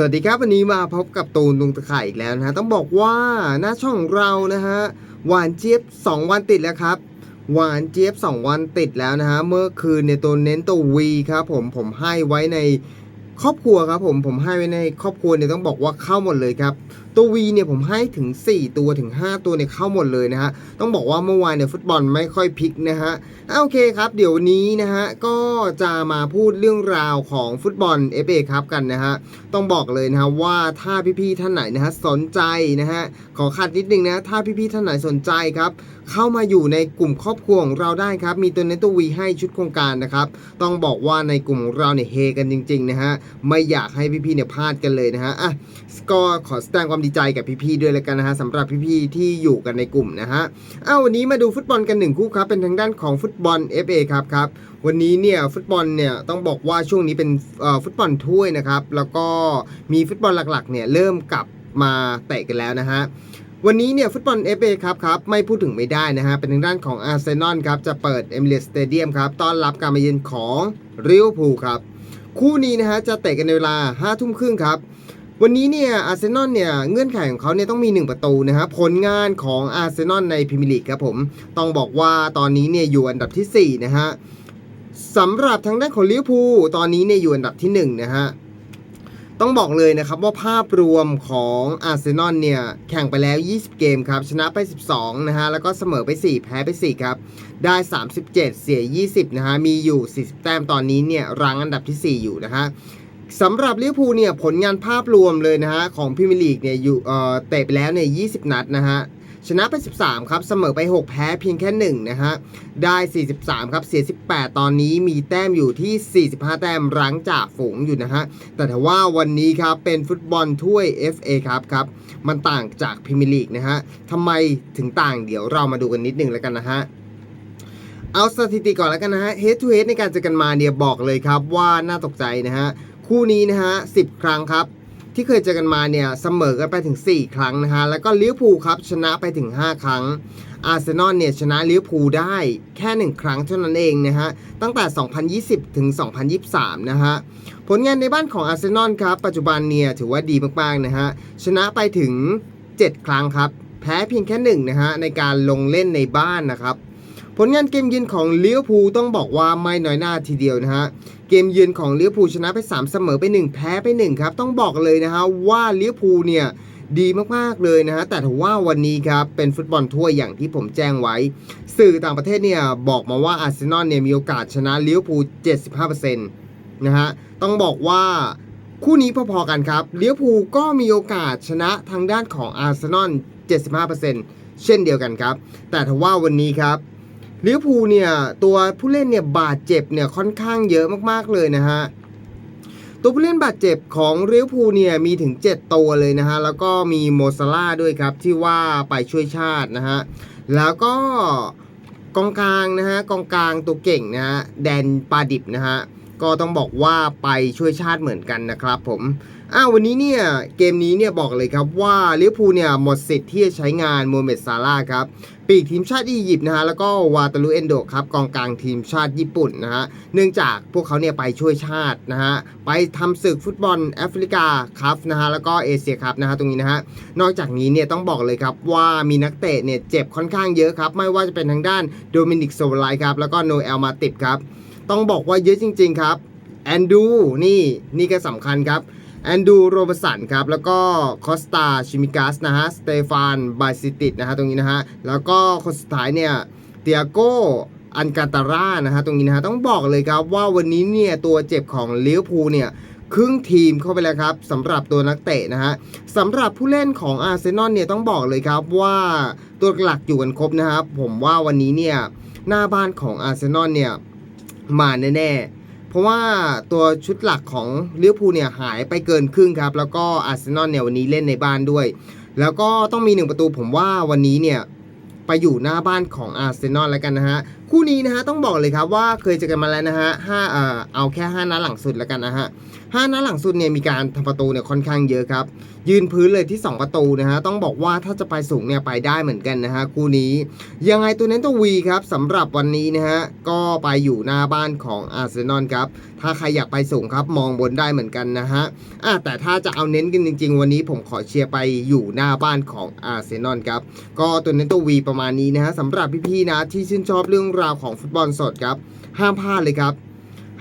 สวัสดีครับวันนี้มาพบกับตูนลุงตะข่ายอีกแล้วนะฮะต้องบอกว่าหน้าช่องของเรานะฮะหวานเจี๊ยบ 2 วันติดแล้วครับ หวานเจี๊ยบ 2 วันติดแล้วนะฮะเมื่อคืนในยตัวเน้นตัววีครับผมผมให้ไว้ในครอบครัวครับผมผมให้ไว้ในครอบครัวเนี่ยต้องบอกว่าเข้าหมดเลยครับตัววีเนี่ยผมให้ถึง 4 ตัวถึง 5 ตัวเนี่ยเข้าหมดเลยนะฮะ ต้องบอกว่าเมื่อวานเนี่ยฟุตบอลไม่ค่อยพลิกนะฮะอะโอเคครับ เดี๋ยววันนี้นะฮะก็จะมาพูดเรื่องราวของฟุตบอล FA ครับกันนะฮะ ต้องบอกเลยนะฮะว่าถ้าพี่ๆท่านไหนนะฮะสนใจนะฮะขอคัดนิดนึงนะถ้าพี่ๆท่านไหนสนใจครับเข้ามาอยู่ในกลุ่มครอบครัวของเราได้ครับ มีตัวเนตตัววีให้ชุดโครงการนะครับ ต้องบอกว่าในกลุ่มของเราเนี่ยเฮกันจริงๆนะฮะ ไม่อยากให้พี่ๆเนี่ยพลาดกันเลยนะฮะ อะ ก็ขอแสดงความดีใจกับพี่ๆด้วยเลยกันนะฮะสำหรับพี่ๆที่อยู่กันในกลุ่มนะฮะอ้าววันนี้มาดูฟุตบอลกันหนึ่งคู่ครับเป็นทางด้านของฟุตบอล FA ครับครับวันนี้เนี่ยฟุตบอลเนี่ยต้องบอกว่าช่วงนี้เป็นเอ่อฟุตบอลถ้วยนะครับแล้วก็มีฟุตบอลหลักๆเนี่ยเริ่มกลับมาเตะกันแล้วนะฮะวันนี้เนี่ยฟุตบอล FA ครับครับไม่พูดถึงไม่ได้นะฮะเป็นทางด้านของอาร์เซนอลครับจะเปิดเอมิเรตสเตเดียมครับต้อนรับการมาเยือนของริวพูครับคู่นี้นะฮะจะเตะกันในเวลา5ทุ่มครึ่งครับ วันนี้เนี่ยอาร์เซนอลเนี่ยเงื่อนไขของเขาเนี่ยต้องมี 1 ประตูนะฮะผลงานของอาร์เซนอลในพรีเมียร์ลีกครับผม ต้องบอกว่าตอนนี้เนี่ยอยู่อันดับทีสี่ 4 นะฮะสำหรับทางด้านของลิเวอร์พูลตอนนี้เนี่ยอยู่อันดับที่ 1 นะฮะต้องบอกเลยนะครับว่าภาพรวมของอาร์เซนอลเนี่ยแข่งไปแล้ว 20 เกมครับ ชนะไป 12 นะฮะ แล้วก็เสมอไป 4 แพ้ไป 4 ครับ ได้ 37 เสีย 20 นะฮะ มีอยู่ 40 แต้มตอนนี้เนี่ยรั้งอันดับที่ 4 อยู่นะฮะ สำหรับลิเวอร์พูลเนี่ยผลงานภาพรวมเลยนะฮะของพรีเมียร์ลีกเนี่ยอยู่เอ่อเตะไปแล้วเนี่ย20 นัดนะฮะชนะไป 13 ครับ เสมอไป 6 แพ้เพียงแค่ 1 นะฮะ ได้ 43 ครับ เสีย 18 ตอนนี้มีแต้มอยู่ที่ 45 แต้มรั้งจากฝูงอยู่นะฮะ แต่ถ้าว่าวันนี้ครับ เป็นฟุตบอลถ้วย FA ครับครับ มันต่างจากพรีเมียร์ลีกนะฮะทำไมถึงต่างเดี๋ยวเรามาดูกันนิดนึงแล้วกันนะฮะเอาสถิติก่อนแล้วกันนะฮะ head to head ในการเจอกันมาเนี่ยบอกเลยครับว่าน่าตกใจนะฮะ คู่นี้นะฮะ10 ครั้งครับ ที่เคยเจอกันมาเนี่ยเสมอกันไปถึง 4 ครั้งนะฮะแล้วก็ลิเวอร์พูลครับชนะไปถึง 5 ครั้งอาร์เซนอลเนี่ยชนะลิเวอร์พูลได้แค่ 1 ครั้งเท่านั้นเองนะฮะตั้งแต่ 2020 ถึง 2023 นะฮะผลงานในบ้านของอาร์เซนอลครับปัจจุบันเนี่ยถือว่าดีมากๆนะฮะชนะไปถึง 7 ครั้งครับ แพ้เพียงแค่1นะฮะในการลงเล่นในบ้านนะครับ ผลงานเกมเยือนของเลิเวอร์พูต้องบอกว่าไม่น้อยหน้าทีเดียวนะฮะเกมเยือนของเลิเวอร์พูชนะไป 3 เสมอไป 1 แพ้ไป1ครับต้องบอกเลยนะฮะว่าเลิเวอร์พูเนี่ยดีมากๆเลยนะฮะแต่ถือว่าวันนี้ครับเป็นฟุตบอลถ้วยอย่างที่ผมแจ้งไว้ สื่อต่างประเทศเนี่ยบอกมาว่าอาร์เซนอลเนี่ยมีโอกาสชนะเลิเวอร์พู75%นะฮะต้องบอกว่าคู่นี้พอๆกันครับเลิเวอร์พูก็มีโอกาสชนะทางด้านของอาร์เซนอล75%เช่นเดียวกันครับ แต่ถ้าว่าวันนี้ครับ ลิเวอร์พูลเนี่ยตัวผู้เล่นเนี่ยบาดเจ็บเนี่ยค่อนข้างเยอะมากๆเลยนะฮะตัวผู้เล่นบาดเจ็บของลิเวอร์พูลเนี่ยมีถึง 7 ตัวเลยนะฮะ แล้วก็มีโมซาล่าด้วยครับ ที่ว่าไปช่วยชาตินะฮะ แล้วก็กองกลางนะฮะ กองกลางตัวเก่งนะฮะ แดนปาดิบนะฮะ ก็ต้องบอกว่าไปช่วยชาติเหมือนกันนะครับผมอ้าววันนี้เนี่ยเกมนี้เนี่ยบอกเลยครับว่าลิเวอร์พูลเนี่ยหมดสิทธิ์ที่จะใช้งานโมเมดซาร่าครับปีกทีมชาติอียิปต์นะฮะแล้วก็วาตาลุเอนโดครับกองกลางทีมชาติญี่ปุ่นนะฮะเนื่องจากพวกเขาเนี่ยไปช่วยชาตินะฮะไปทำศึกฟุตบอลแอฟริกาครับนะฮะแล้วก็เอเชียครับนะฮะตรงนี้นะฮะนอกจากนี้เนี่ยต้องบอกเลยครับว่ามีนักเตะเนี่ยเจ็บค่อนข้างเยอะครับไม่ว่าจะเป็นทางด้านโดมินิกโซไลครับแล้วก็โนเอลมาติบครับ ต้องบอกว่าเยอะจริง ๆ ครับแอนดูนี่นี่ก็สำคัญครับแอนดูโรบสันครับ แล้วก็คอสตาชิมิกัสนะฮะ สเตฟานบาซิติดนะฮะตรงนี้นะฮะ แล้วก็คนสุดท้ายเนี่ยเตียโกอันกาตาร่านะฮะตรงนี้นะฮะ ต้องบอกเลยครับว่าวันนี้เนี่ยตัวเจ็บของลิเวอร์พูลเนี่ยครึ่งทีมเข้าไปแล้วครับสำหรับตัวนักเตะนะฮะสำหรับผู้เล่นของอาร์เซนอลเนี่ยต้องบอกเลยครับว่าตัวหลักอยู่กันครบนะครับผมว่าวันนี้เนี่ยหน้าบ้านของอาร์เซนอลเนี่ย มาแน่ๆ เพราะว่าตัวชุดหลักของลิเวอร์พูลเนี่ยหายไปเกินครึ่งครับ แล้วก็อาร์เซนอลเนี่ยวันนี้เล่นในบ้านด้วย แล้วก็ต้องมีหนึ่งประตูผมว่าวันนี้เนี่ยไปอยู่หน้าบ้านของอาร์เซนอลแล้วกันนะฮะ คู่นี้นะฮะต้องบอกเลยครับว่าเคยเจอกันมาแล้วนะฮะห้าเอ่อเอาแค่5นัดหลังสุดแล้วกันนะฮะห้านัดหลังสุดเนี่ยมีการทำประตูเนี่ยค่อนข้างเยอะครับ ยืนพื้นเลยที่ 2 ประตูนะฮะต้องบอกว่าถ้าจะไปสูงเนี่ยไปได้เหมือนกันนะฮะคู่นี้ ยังไงตัวเน้นตัววีครับสำหรับวันนี้นะฮะก็ไปอยู่หน้าบ้านของอาร์เซนอลครับถ้าใครอยากไปสูงครับมองบนได้เหมือนกันนะฮะอะแต่ถ้าจะเอาเน้นกันจริง ๆ วันนี้ผมขอเชียร์ไปอยู่หน้าบ้านของอาร์เซนอลครับก็ตัวเน้นตัววีประมาณนี้นะฮะสำหรับพี่ๆนะที่ชื่นชอบเรื่องราวของฟุตบอลสดครับ ห้ามพลาดเลยครับ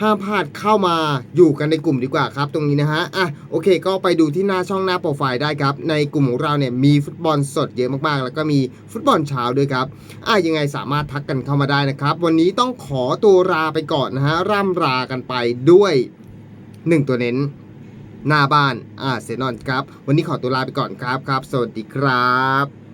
ห้ามพลาดเข้ามาอยู่กันในกลุ่มดีกว่าครับ ตรงนี้นะฮะอะโอเค ก็ไปดูที่หน้าช่องหน้าโปรไฟล์ได้ครับ ในกลุ่มของเราเนี่ยมีฟุตบอลสดเยอะมากๆ แล้วก็มีฟุตบอลเช้าด้วยครับอะยังไงสามารถทักกันเข้ามาได้นะครับ วันนี้ต้องขอตัวลาไปก่อนนะฮะร่ำลากันไปด้วย 1 ตัวเน้นหน้าบ้านอาเซนอลครับ วันนี้ขอตัวลาไปก่อนครับครับ สวัสดีครับ